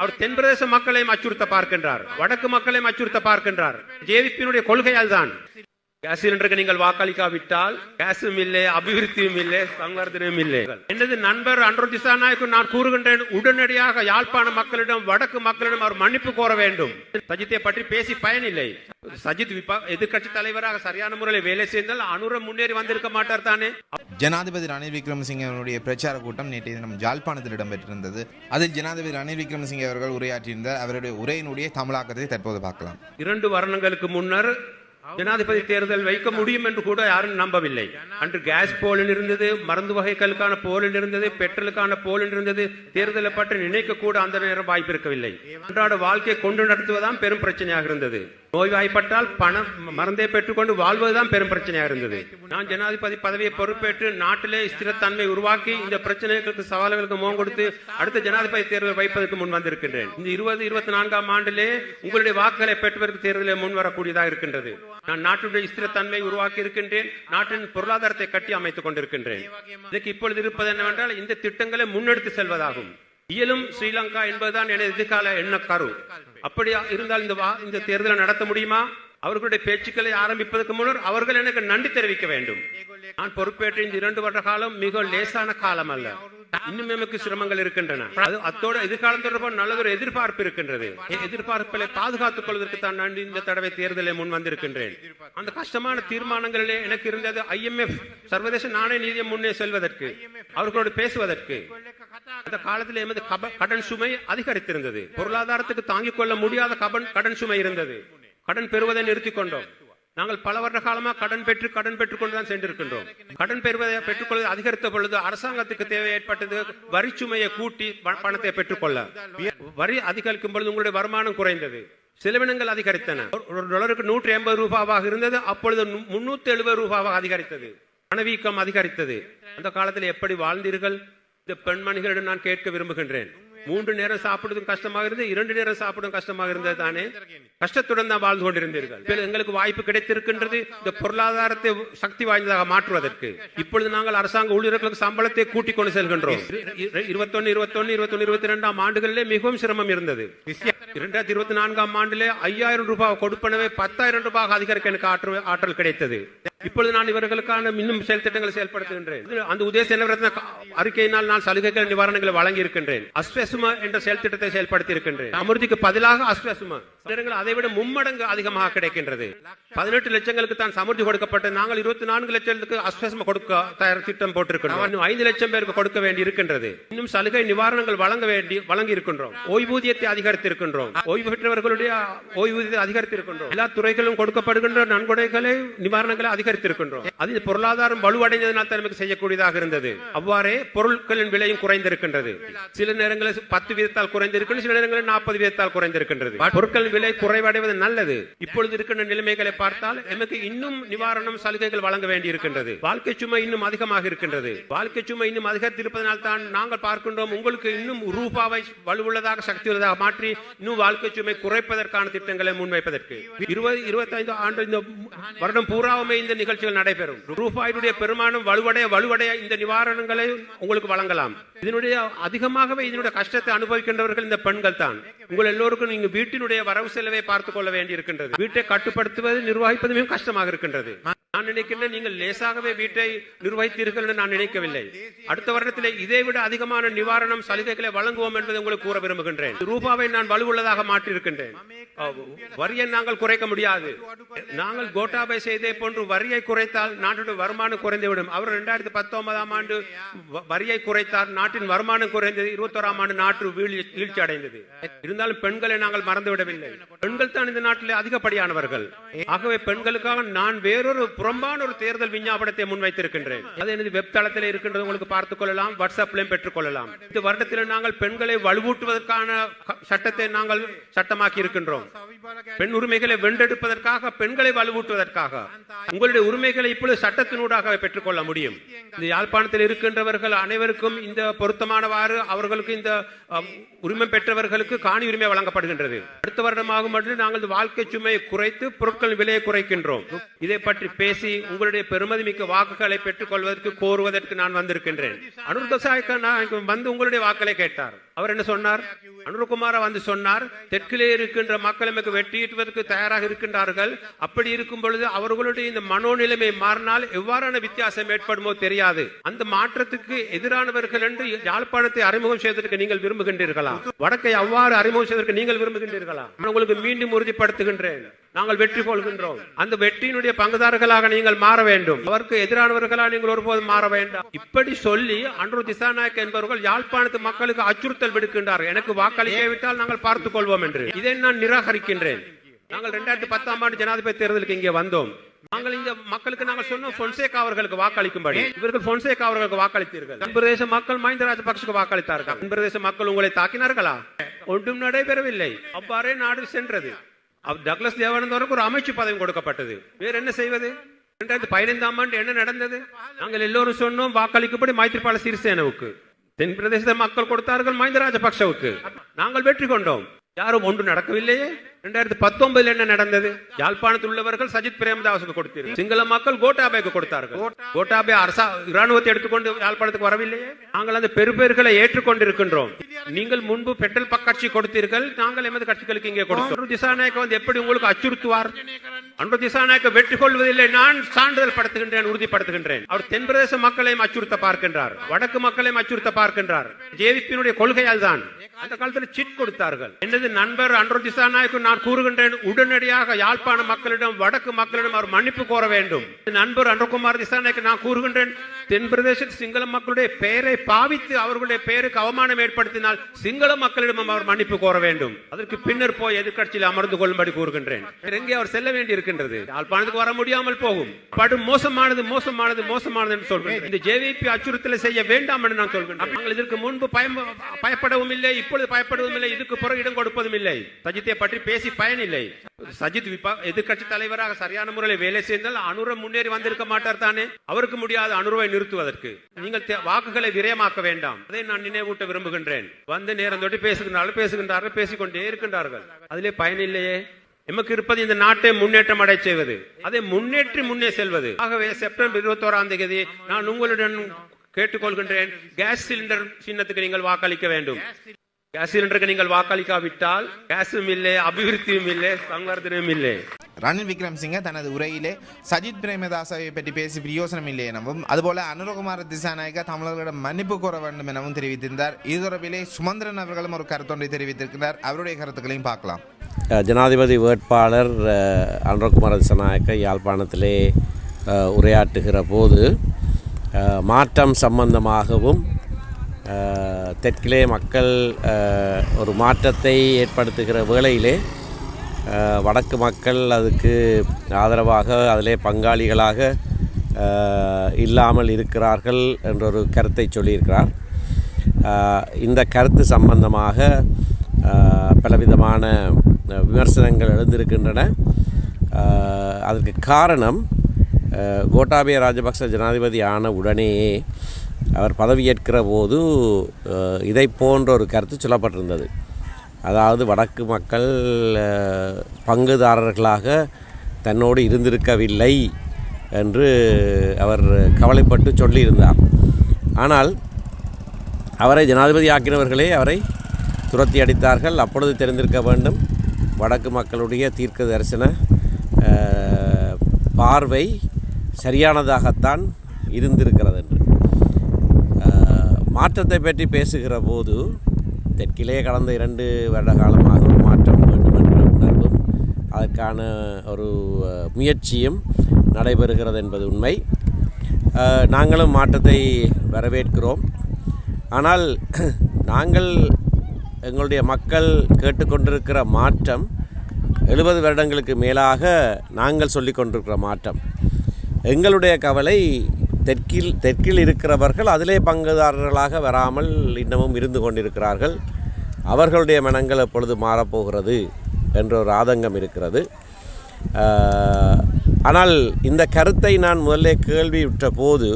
அவர் தென் பிரதேச மக்களையும் அச்சுறுத்த பார்க்கின்றார். வடக்கு மக்களையும் அச்சுறுத்த பார்க்கின்றார். ஜேவிபியினுடைய கொள்கை அதுதான் கேஸ் சிலிண்டருக்கு நீங்கள் வாக்களிக்காவிட்டால் கேஸும் இல்லை அபிவிருத்தியும் இல்லை சம்வர்தனமும் இல்லை. எனது நண்பர் அன்றோ திசாநாயக்கு நான் கூறுகின்றேன் உடனடியாக யாழ்ப்பாண மக்களிடம் வடக்கு மக்களிடம் அவர் மன்னிப்பு கோர வேண்டும். சஜித்தை பற்றி பேசி பயனில்லை. சஜித் எதிர்கட்சி தலைவராக சரியான முறையில் வேலை செய்தால் அனுர முன்னேறி வந்திருக்க மாட்டார் தானே? ஜனாதிபதி ரணில் விக்ரமசிங்கே அவருடைய பிரச்சார கூட்டம் நேற்றைய தினம் ஜாழ்ப்பாணத்தில் இடம்பெற்றிருந்தது. அதில் ஜனாதிபதி ரணில் விக்ரமசிங்கே அவர்கள் உரையாற்றியிருந்தார். அவருடைய உரையினுடைய தமிழாக்கத்தை தற்போது பார்க்கலாம். இரண்டு வருடங்களுக்கு முன்னர் ஜனாதிபதி தேர்தல் வைக்க முடியும் என்று கூட யாரும் நம்பவில்லை. அன்று கேஸ் போலில் இருந்தது மருந்து வகைகளுக்கான போலில் இருந்தது பெட்ரோலுக்கான போலில் இருந்தது. தேர்தலை பற்றி நினைக்க கூட அந்த நேரம் வாய்ப்பு இருக்கவில்லை. அன்றாட வாழ்க்கையை கொண்டு நடத்துவதான் பெரும் பிரச்சனையாக இருந்தது. நோய்வாய்ப்பட்டால் பணம் மருந்தை பெற்றுக்கொண்டு வாழ்வதுதான் பெரும் பிரச்சனையாக இருந்தது. நான் ஜனாதிபதி பதவியை பொறுப்பேற்று நாட்டிலே ஸ்திரத்தன்மை உருவாக்கி இந்த பிரச்சனைகளுக்கு சவால்களுக்கு முகம் கொடுத்து அடுத்த ஜனாதிபதி தேர்தல் வைப்பதற்கு முன் வந்திருக்கின்றேன். இந்த இருபது இருபத்தி நான்காம் ஆண்டிலே உங்களுடைய வாக்குகளை பெற்றுவதற்கு தேர்தலில் முன் வரக்கூடியதாக இருக்கின்றது. நான் நாட்டுடைய ஸ்திரத்தன்மை உருவாக்கி இருக்கின்றேன் நாட்டின் பொருளாதாரத்தை கட்டி அமைத்துக் கொண்டிருக்கின்றேன். இதுக்கு இப்பொழுது இருப்பது என்னவென்றால் இந்த திட்டங்களை முன்னெடுத்து செல்வதாகும். இயலும் ஸ்ரீலங்கா என்பதுதான் எனது எதிர்கால எண்ண கரு அப்படி இருந்தால் இந்த வா- இந்த தேர்தலை நடத்த முடியுமா? அவர்களுடைய பேச்சுக்களை ஆரம்பிப்பதற்கு முன்னர் அவர்கள் எனக்கு நன்றி தெரிவிக்க வேண்டும். நான் பொறுப்பேற்ற இந்த இரண்டு வருட காலம் மிக லேசான காலம் அல்ல. இன்னும் எமக்கு சிரமங்கள் இருக்கின்றன. அது அத்தோட எதிர்காலம் தொடர்பாக நல்லதொரு எதிர்பார்ப்பு இருக்கின்றது. எதிர்பார்ப்புகளை பாதுகாத்துக் கொள்வதற்கு தான் நான் இந்த தடவை தேர்தலை முன் வந்திருக்கின்றேன். அந்த கஷ்டமான தீர்மானங்களிலே எனக்கு இருந்தது ஐஎம்எஃப் சர்வதேச நாணய நிதியம் முன்னே செல்வதற்கு அவர்களோடு பேசுவதற்கு. அந்த காலத்தில் எமது கடன் சுமை அதிகரித்திருந்தது. பொருளாதாரத்துக்கு தாங்கிக் கொள்ள முடியாத கடன் சுமை இருந்தது. கடன் பெறுவதை நிறுத்திக் கொண்டோம். நாங்கள் பல வருட காலமா கடன் பெற்று கடன் பெற்றுக் கொண்டுதான் சென்றிருக்கின்றோம். கடன் பெறுவதை பெற்றுக்கொள்வது அதிகரித்த பொழுது அரசாங்கத்துக்கு தேவை ஏற்பட்டது வரி சுமையை கூட்டி பணத்தை பெற்றுக்கொள்ள வரி அதிகரிக்கும் பொழுது உங்களுடைய வருமானம் குறைந்தது. செலவினங்கள் அதிகரித்தன. ஒரு- ஒரு டாலருக்கு நூற்றி எண்பது ரூபாவாக இருந்தது. அப்பொழுது முன்னூத்தி எழுபது ரூபாவாக அதிகரித்தது. பணவீக்கம் அதிகரித்தது. அந்த காலத்தில் எப்படி வாழ்ந்தீர்கள்? இந்த பெண்மணிகளிடம் நான் கேட்க விரும்புகின்றேன். மூன்று நேரம் சாப்பிடுவதும் கஷ்டமாக இருந்தது இரண்டு நேரம் சாப்பிடும் கஷ்டமாக இருந்தது தானே? கஷ்டத்துடன் தான் வாழ்ந்து கொண்டிருந்தீர்கள். எங்களுக்கு வாய்ப்பு கிடைத்திருக்கின்றது இந்த பொருளாதாரத்தை சக்தி வாய்ந்ததாக மாற்றுவதற்கு. இப்பொழுது நாங்கள் அரசாங்க ஊழியர்களுக்கு சம்பளத்தை கூட்டிக் கொண்டு செல்கின்றோம். இருபத்தொன்னு இருபத்தொன்னு இருபத்தொன்னு இருபத்தி ரெண்டாம் ஆண்டுகளிலே மிகவும் சிரமம் இருந்தது. இரண்டாயிரத்தி இருபத்தி நான்காம் ஆண்டிலே ஐயாயிரம் ரூபாய் கொடுப்பனவே பத்தாயிரம் ரூபாய் அதிகரிக்க எனக்கு ஆற்றல் ஆற்றல் கிடைத்தது. இப்பொழுது நான் இவர்களுக்கான இன்னும் செயல் திட்டங்களை செயல்படுத்துகின்றேன். அந்த உதய செலவிரத்ன அறிக்கையினால் நான் சலுகைகள் நிவாரணங்களை வழங்கி இருக்கின்றேன் அஸ்வசும என்ற செயல் திட்டத்தை செயல்படுத்தி இருக்கின்றேன் அமிர்திக்கு பதிலாக அஸ்வசும. நேரங்கள் அதை விட மும்மடங்கு அதிகமாக கிடைக்கின்றது. பதினெட்டு லட்சங்களுக்கு தான் சமிர்தி கொடுக்கப்பட்டு நாங்கள் இருபத்தி நான்கு லட்சத்துக்கு அஸ்வசம கொடுக்க தயார் திட்டம் போட்டிருக்கிறோம் ஐந்து லட்சம் பேருக்கு கொடுக்க வேண்டி இருக்கின்றது இன்னும் சலுகை நிவாரணங்கள் வழங்க வேண்டி வழங்கி இருக்கின்றோம் ஓய்வூதியத்தை அதிகரித்திருக்கின்றோம். ஓய்வு பெற்றவர்களுடைய ஓய்வூதியத்தை அதிகரித்திருக்கின்றோம். எல்லா துறைகளும் கொடுக்கப்படுகின்ற நன்கொடைகளை நிவாரணங்களை அதிக இருக்கின்றோம் அது பொருளாதாரம் வலுவடைந்ததனால் தான் நமக்கு செய்யக்கூடியதாக இருந்தது. அவ்வாறே பொருட்களின் விலையும் குறைந்திருக்கின்றது. சில நேரங்களில் பத்து வீதத்தால் குறைந்திருக்கிறது சில நேரங்களில் நாற்பது வீதத்தால் குறைந்திருக்கின்றது. பொருட்களின் விலை குறைவடைவது நல்லது. இப்பொழுது இருக்கின்ற நிலைமைகளை பார்த்தால் நமக்கு இன்னும் நிவாரணம் சலுகைகள் வழங்க வேண்டி இருக்கின்றது வாழ்க்கை சுமை இன்னும் அதிகமாக இருக்கின்றது. வாழ்க்கை சுமை இன்னும் அதிகரித்திருப்பதனால் தான் நாங்கள் பார்க்கின்றோம் உங்களுக்கு இன்னும் ரூபாவை வலுவுள்ளதாக சக்தி உள்ளதாக மாற்றி இன்னும் வாழ்க்கை சுமை குறைப்பதற்கான திட்டங்களை முன்வைப்பதற்கு. இருபது இருபத்தைந்து ஆண்டு இந்த வருடம் பூராவுமே இந்த நிகழ்ச்சிகள் நடைபெறும். ரூபாயினுடைய பெருமானம் வலுவடைய வலுவடைய இந்த நிவாரணங்களை உங்களுக்கு வழங்கலாம். இதனுடைய அதிகமாகவே இதனுடைய கஷ்டத்தை அனுபவிக்கின்றவர்கள் இந்த பெண்கள் தான் உங்கள் எல்லோருக்கும் நீங்க வீட்டினுடைய வரவு செலவை பார்த்துக் கொள்ள வேண்டி இருக்கின்றது வீட்டை கட்டுப்படுத்துவது நிர்வகிப்பது மிகவும் கஷ்டமாக இருக்கின்றது. நான் நினைக்கின்றேன் நீங்கள் லேசாகவே வீட்டை நிர்வகித்தீர்கள் என்று நான் நினைக்கவில்லை. அடுத்த வருடத்தில் இதை விட அதிகமான நிவாரணம் சலுகைகளை வழங்குவோம் என்பதை உங்களுக்கு கூற விரும்புகின்றேன். ரூபாவை நான் வலுவுள்ளதாக மாற்றியிருக்கின்றேன். வரியை நாங்கள் குறைக்க முடியாது. நாங்கள் கோட்டாபை செய்தே போன்று வரியை குறைத்தால் நாட்டுடைய வருமானம் குறைந்துவிடும். அவர் இரண்டாயிரத்தி பத்தொன்பதாம் ஆண்டு வரியை குறைத்தார். நாட்டின் வருமானம் குறைந்தது. இருபத்தோராம் ஆண்டு நாட்டு வீழ்ச்சி அடைந்தது. இருந்தாலும் பெண்களை நாங்கள் மறந்துவிடவில்லை. பெண்கள் தான் இந்த நாட்டிலே அதிகப்படியானவர்கள். ஆகவே பெண்களுக்காக நான் வேறொரு புறம்பான ஒரு தேர்தல் விஞ்ஞாபனத்தை முன்வைத்திருக்கின்றேன். அது எனது வெப்தளத்தில் இருக்கின்றது உங்களுக்கு பார்த்துக் கொள்ளலாம் வாட்ஸ்அப்லையும் பெற்றுக் கொள்ளலாம். இந்த வருடத்தில் நாங்கள் பெண்களை வலுவூட்டுவதற்கான சட்டத்தை நாங்கள் சட்டமாக்கி இருக்கின்றோம். பெண் உரிமைகளை வென்றெடுப்பதற்காக பெண்களை வலுவூட்டுவதற்காக. உங்களுடைய உரிமைகளை இப்பொழுது சட்டத்தினூடாக பெற்றுக்கொள்ள முடியும். இந்த யாழ்ப்பாணத்தில் இருக்கின்றவர்கள் அனைவருக்கும் இந்த பொருத்தமானவாறு அவர்களுக்கு இந்த உரிமை பெற்றவர்களுக்கு காணி உரிமை வழங்கப்படுகின்றது. அடுத்த வருடமாகும் மட்டும் நாங்கள் வாழ்க்கை சுமையை குறைத்து பொருட்கள் விலையை குறைக்கின்றோம். இதை பற்றி பேசி உங்களுடைய பெருமதிமிக்க வாக்குகளை பெற்றுக் கொள்வதற்கு கோருவதற்கு நான் வந்திருக்கின்றேன். அனுர்தசாய்க்க நான் வந்து உங்களுடைய வாக்களை கேட்டார். அவர் என்ன சொன்னார்? அனுரகுமார வந்து சொன்னார் தெற்கிலே இருக்கின்ற மக்கள் எமக்கு வெட்டியிடுவதற்கு தயாராக இருக்கின்றார்கள். அப்படி இருக்கும் பொழுது அவர்களுடைய இந்த மனோநிலைமை மாறினால் எவ்வாறான வித்தியாசம் ஏற்படுமோ தெரியாது. அந்த மாற்றத்துக்கு எதிரானவர்கள் என்று யாழ்ப்பாணத்தை அறிமுகம் செய்வதற்கு நீங்கள் விரும்புகின்றீர்களா? வடக்கை அவ்வாறு அறிமுகம் செய்வதற்கு நீங்கள் விரும்புகின்றீர்களா? உங்களுக்கு மீண்டும் உறுதிப்படுத்துகின்றேன். நாங்கள் வெற்றி கொள்கின்றோம். அந்த வெற்றியினுடைய பங்குதாரர்களாக நீங்கள் மாற வேண்டும். அவருக்கு எதிரானவர்களாக நீங்கள் ஒருபோதும் மாற வேண்டாம். இப்படி சொல்லி அன்று திசாநாயக் என்பவர்கள் யாழ்ப்பாணத்து மக்களுக்கு அச்சுறுத்தல் விடுக்கின்றார்கள். எனக்கு வாக்களிக்காவிட்டால் நாங்கள் பார்த்துக் கொள்வோம் என்று. இதை நான் நிராகரிக்கின்றேன். நாங்கள் ரெண்டாயிரத்தி பத்தாம் ஆண்டு ஜனாதிபதி தேர்தலுக்கு இங்கே வந்தோம். நாங்கள் இந்த மக்களுக்கு நாங்கள் சொன்னோம் பொன்சேகா அவர்களுக்கு வாக்களிக்கும்படி. இவர்கள் பொன்சேகா அவர்களுக்கு வாக்களித்தீர்கள். பிரதேச மக்கள் மஹிந்த ராஜபக்சுக்கு வாக்களித்தார்கள். பிரதேச மக்கள் உங்களை தாக்கினார்களா? ஒன்றும் நடைபெறவில்லை. அவ்வாறே நாடு சென்றது. டக்ளஸ் தேவானந்தவருக்கு ஒரு அமைச்சு பதவி கொடுக்கப்பட்டது. வேற என்ன செய்வது? இரண்டாயிரத்தி பதினைந்தாம் ஆண்டு என்ன நடந்தது? நாங்கள் எல்லோரும் சொன்னோம் வாக்களிக்கப்படி மைத்திரிபால சிறிசேனவுக்கு. தென் பிரதேச மக்கள் கொடுத்தார்கள் மஹிந்த ராஜபக்சவுக்கு நாங்கள் வெற்றி கொண்டோம். யாரும் ஒன்று நடக்கவில்லையே? இரண்டாயிரத்தி பத்தொன்பதுல என்ன நடந்தது? யாழ்ப்பாணத்தில் உள்ளவர்கள் சஜித் பிரேமதாசுக்கு கொடுத்தீர்கள். சிங்கள மக்கள் கோட்டாபேக்கு கொடுத்தார்கள். கோட்டாபே அரசா இராணுவத்தை எடுத்துக்கொண்டு யாழ்ப்பாணத்துக்கு வரவில்லையே? நாங்கள் அந்த பெருபேர்களை ஏற்றுக்கொண்டிருக்கின்றோம். நீங்கள் முன்பு பெட்ரோல் கட்சி கொடுத்தீர்கள். நாங்கள் எமது கட்சிகளுக்கு இங்கே கொடுத்தோம். திசாநாயக்க வந்து எப்படி உங்களுக்கு அச்சுறுத்துவார்? அன்று திசாநாயக்க வெற்றி கொள்வதில்லை நான் சான்றிதழ் படுத்துகின்றேன் உறுதிப்படுத்துகின்றேன். அவர் தென் பிரதேச மக்களையும் அச்சுறுத்த பார்க்கின்றார். வடக்கு மக்களையும் அச்சுறுத்த பார்க்கின்றார். ஜேவிபியினுடைய கொள்கையால் தான் அந்த காலத்தில் சிட் கொடுத்தார்கள். எனது நண்பர் அன்று திசாநாயக்கு நான் கூறுகின்றேன் உடனடியாக யாழ்ப்பாண மக்களிடம் வடக்கு மக்களிடம் அவர் மன்னிப்பு கோர வேண்டும். நண்பர் அன்றகுமார் திசாநாயக்கு நான் கூறுகின்றேன் தென் பிரதேச சிங்கள மக்களுடைய பெயரை பாவித்து அவர்களுடைய பெயருக்கு அவமானம் ஏற்படுத்தினால் சிங்கள மக்களிடம் அவர் மன்னிப்பு கோர வேண்டும். அதற்கு பின்னர் போய் எதிர்கட்சியில் அமர்ந்து கொள்ளும்படி கூறுகின்றேன். வேற எங்கே அவர் செல்ல வேண்டி இருக்கின்றது யாழ்ப்பாணத்துக்கு வர முடியாமல் போகும். படு மோசமானது மோசமானது மோசமானது என்று சொல்கிறேன் இந்த ஜேவிபி அச்சுறுத்தலை செய்ய வேண்டாம் என்று நான் சொல்கிறேன் நாங்கள் இதற்கு முன்பு பயம் பயப்படவும் இல்லை இப்பொழுது பயப்படுவதும் இல்லை இதுக்கு பிறகு இடம் கொடுப்பதும் இல்லை. சஜித்தை பற்றி பேச பயனில்லை. சஜித் எதிர்கட்சி தலைவராக சரியான முறையில் வேலை செய்தால் அனுர முன்னேறி வந்திருக்க மாட்டார் தானே? அவருக்கு முடியாது அனுருவை நிறுத்துவதற்கு. நீங்கள் வாக்குகளை விரயமாக்க வேண்டாம். அதை நான் நினைவூட்ட விரும்புகின்றேன். வந்து நேரம் தொட்டு பேசுகின்றார்கள் பேசுகின்றார்கள் பேசிக்கொண்டே இருக்கின்றார்கள். அதிலே பயனில்லையே எமக்கு இருப்பது இந்த நாட்டை முன்னேற்றம் அடை செய்வது. அதை முன்னேற்றி முன்னே செல்வது. ஆகவே செப்டம்பர் இருபத்தோராம் தேதி நான் உங்களுடன் கேட்டுக்கொள்கின்றேன். கேஸ் சிலிண்டர் சின்னத்துக்கு நீங்கள் வாக்களிக்க வேண்டும். கேஸ் சிலிண்டருக்கு நீங்கள் வாக்களிக்காவிட்டால் கேஸும் இல்லை அபிவிருத்தியும் இல்லை சம்வர்தனமும் இல்லை. ரணில் விக்ரம்சிங்க தனது உரையிலே சஜித் பிரேமதாசவை பற்றி பேசி பிரயோசனம் இல்லை எனவும் அதுபோல அனுரகுமார திசாநாயக்க தமிழர்களிடம் மன்னிப்பு கோர வேண்டும் எனவும் தெரிவித்திருந்தார். இது தொடர்பிலே சுமந்திரன் அவர்களும் ஒரு கருத்தொன்றை தெரிவித்திருக்கிறார். அவருடைய கருத்துக்களையும் பார்க்கலாம். ஜனாதிபதி வேட்பாளர் அனுரகுமார திசநாயக்க யாழ்ப்பாணத்திலே உரையாற்றுகிற போது மாற்றம் சம்பந்தமாகவும் தெற்கிலே மக்கள் ஒரு மாற்றத்தை ஏற்படுத்துகிற வேளையிலே வடக்கு மக்கள் அதுக்கு ஆதரவாக அதிலே பங்காளிகளாக இல்லாமல் இருக்கிறார்கள் என்ற ஒரு கருத்தை சொல்லியிருக்கிறார். இந்த கருத்து சம்பந்தமாக பலவிதமான விமர்சனங்கள் எழுந்திருக்கின்றன. அதற்கு காரணம் கோட்டாபய ராஜபக்ச ஜனாதிபதி ஆன உடனேயே அவர் பதவியேற்கிற போது இதை போன்ற ஒரு கருத்து சொல்லப்பட்டிருந்தது. அதாவது வடக்கு மக்கள் பங்குதாரர்களாக தன்னோடு இருந்திருக்கவில்லை என்று அவர் கவலைப்பட்டு சொல்லியிருந்தார். ஆனால் அவரை ஜனாதிபதி ஆக்கினவர்களே அவரை துரத்தி அடித்தார்கள். அப்பொழுது தெரிந்திருக்க வேண்டும் வடக்கு மக்களுடைய தீர்க்க தரிசன பார்வை சரியானதாகத்தான் இருந்திருக்கிறது. மாற்றத்தை பற்றி பேசுகிற போது தெற்கிலே கடந்த இரண்டு வருட காலமாக ஒரு மாற்றம் வேண்டும் என்ற உணர்வும் அதற்கான ஒரு முயற்சியும் நடைபெறுகிறது என்பது உண்மை. நாங்களும் மாற்றத்தை வரவேற்கிறோம். ஆனால் நாங்கள் எங்களுடைய மக்கள் கேட்டுக்கொண்டிருக்கிற மாற்றம் எழுபது வருடங்களுக்கு மேலாக நாங்கள் சொல்லிக் கொண்டிருக்கிற மாற்றம். எங்களுடைய கவலை தெற்கில் தெற்கில் இருக்கிறவர்கள் அதிலே பங்குதாரர்களாக வராமல் இன்னமும் இருந்து கொண்டிருக்கிறார்கள். அவர்களுடைய மனங்கள் எப்பொழுது மாறப்போகிறது என்ற ஒரு ஆதங்கம் இருக்கிறது. ஆனால் இந்த கருத்தை நான் முதல்ல கேள்வியுற்ற போது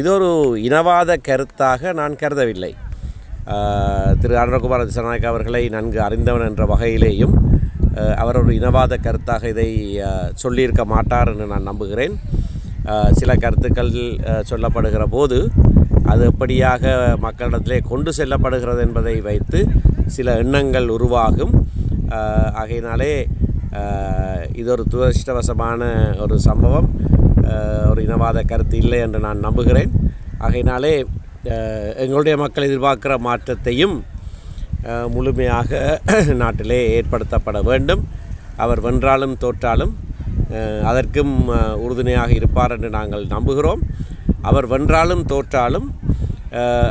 இது ஒரு இனவாத கருத்தாக நான் கருதவில்லை. திரு அனுரகுமார திசநாயக் அவர்களை நன்கு அறிந்தவன் என்ற வகையிலேயும் அவர் ஒரு இனவாத கருத்தாக இதை சொல்லியிருக்க மாட்டார் என்று நான் நம்புகிறேன். சில கருத்துக்கள் சொல்லப்படுகிற போது அது எப்படியாக மக்களிடத்திலே கொண்டு செல்லப்படுகிறது என்பதை வைத்து சில எண்ணங்கள் உருவாகும். ஆகையினாலே இது ஒரு துரதிருஷ்டவசமான ஒரு சம்பவம். ஒரு இனவாத கருத்து இல்லை என்று நான் நம்புகிறேன். ஆகையினாலே எங்களுடைய மக்கள் எதிர்பார்க்கிற மாற்றத்தையும் முழுமையாக நாட்டிலே ஏற்படுத்தப்பட வேண்டும். அவர் வென்றாலும் தோற்றாலும் அதற்கும் உறுதுணையாக இருப்பார் என்று நாங்கள் நம்புகிறோம். அவர் வென்றாலும் தோற்றாலும்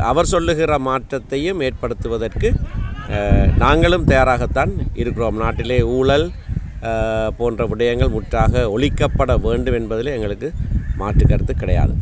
அவர் சொல்லுகிற மாற்றத்தையும் ஏற்படுத்துவதற்கு நாங்களும் தயாராகத்தான் இருக்கிறோம். நாட்டிலே ஊழல் போன்ற விடயங்கள் முற்றாக ஒழிக்கப்பட வேண்டும் என்பதில் எங்களுக்கு மாற்று கருத்து கிடையாது.